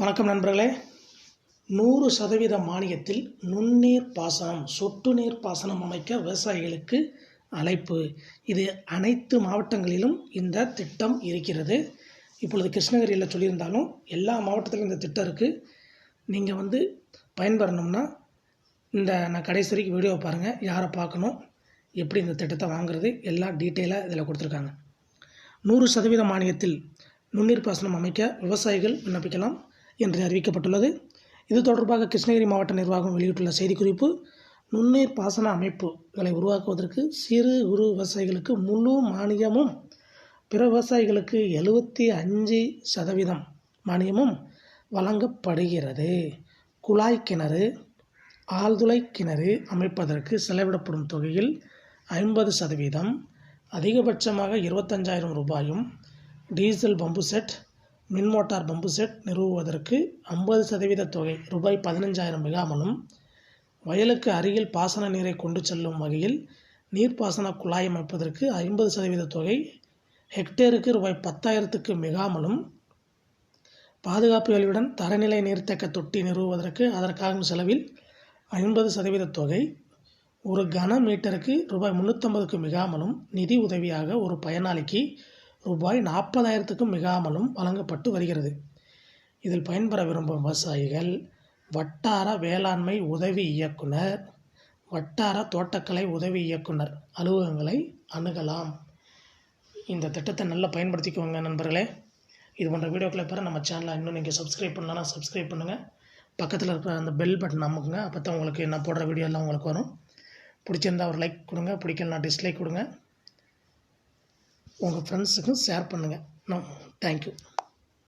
வணக்கம் நண்பர்களே. நூறு சதவீத மானியத்தில் நுண்ணீர் பாசனம் சொட்டு நீர் பாசனம் அமைக்க விவசாயிகளுக்கு அழைப்பு. இது அனைத்து மாவட்டங்களிலும் இந்த திட்டம் இருக்கிறது. இப்பொழுது கிருஷ்ணகிரியில் சொல்லியிருந்தாலும் எல்லா மாவட்டத்திலும் இந்த திட்டம் இருக்குது நீங்கள் வந்து பயன்பெறணும்னா இந்த நான் கடைசி வரைக்கும் வீடியோ பாருங்கள் யாரை பார்க்கணும் எப்படி இந்த திட்டத்தை வாங்குறது எல்லாம் டீட்டெயிலாக இதில் கொடுத்துருக்காங்க. நூறு சதவீத மானியத்தில் நுண்ணீர் பாசனம் அமைக்க விவசாயிகள் விண்ணப்பிக்கலாம். என்று அறிவிக்கப்பட்டுள்ளது. இது தொடர்பாக கிருஷ்ணகிரி மாவட்ட நிர்வாகம் வெளியிட்டுள்ள செய்திக்குறிப்பு நுண்ணீர் பாசன அமைப்புகளை உருவாக்குவதற்கு சிறு குறு விவசாயிகளுக்கு முழு மானியமும் பிற விவசாயிகளுக்கு எழுபத்தி அஞ்சு சதவீதம் மானியமும் வழங்கப்படுகிறது. குழாய் கிணறு ஆழ்துளை கிணறு அமைப்பதற்கு செலவிடப்படும் தொகையில் ஐம்பது சதவீதம் அதிகபட்சமாக இருபத்தஞ்சாயிரம் ரூபாயும் டீசல் பம்பு செட் மின் மோட்டார் பம்பு செட் நிறுவுவதற்கு ஐம்பது சதவீத தொகை ரூபாய் பதினஞ்சாயிரம் மிகாமலும் வயலுக்கு அருகில் பாசன நீரை கொண்டு செல்லும் வகையில் நீர்ப்பாசன குழாய் அமைப்பதற்கு ஐம்பது சதவீத தொகை ஹெக்டேருக்கு ரூபாய் பத்தாயிரத்துக்கு மிகாமலும் பாதுகாப்பு வேலையுடன் தரநிலை நீர்த்தேக்க தொட்டி நிறுவுவதற்கு அதற்காகும் செலவில் ஐம்பது சதவீத தொகை ஒரு கன மீட்டருக்கு ரூபாய் முந்நூற்றம்பதுக்கு மிகாமலும் நிதி உதவியாக ஒரு பயனாளிக்கு ரூபாய் நாற்பதாயிரத்துக்கும் மிகாமலும் வழங்கப்பட்டு வருகிறது. இதில் பயன்பெற விரும்பும் விவசாயிகள் வட்டார வேளாண்மை உதவி இயக்குனர் வட்டார தோட்டக்கலை உதவி இயக்குனர் அலுவலகங்களை அணுகலாம். இந்த திட்டத்தை நல்லா பயன்படுத்திக்கோங்க நண்பர்களே. இது போன்ற வீடியோக்களை பெற நம்ம சேனலை இன்னும் நீங்கள் சப்ஸ்கிரைப் பண்ணலன்னா சப்ஸ்கிரைப் பண்ணுங்கள் பக்கத்தில் இருக்கிற அந்த பெல் பட்டன் அமுக்குங்க. அப்போ தான் உங்களுக்கு நான் போடுற வீடியோ எல்லாம் உங்களுக்கு வரும். பிடிச்சிருந்தா ஒரு லைக் கொடுங்க. பிடிக்கலனா டிஸ்லைக் கொடுங்க. உங்கள் ஃப்ரெண்ட்ஸுக்கும் ஷேர் பண்ணுங்கள் நோ தேங்க்யூ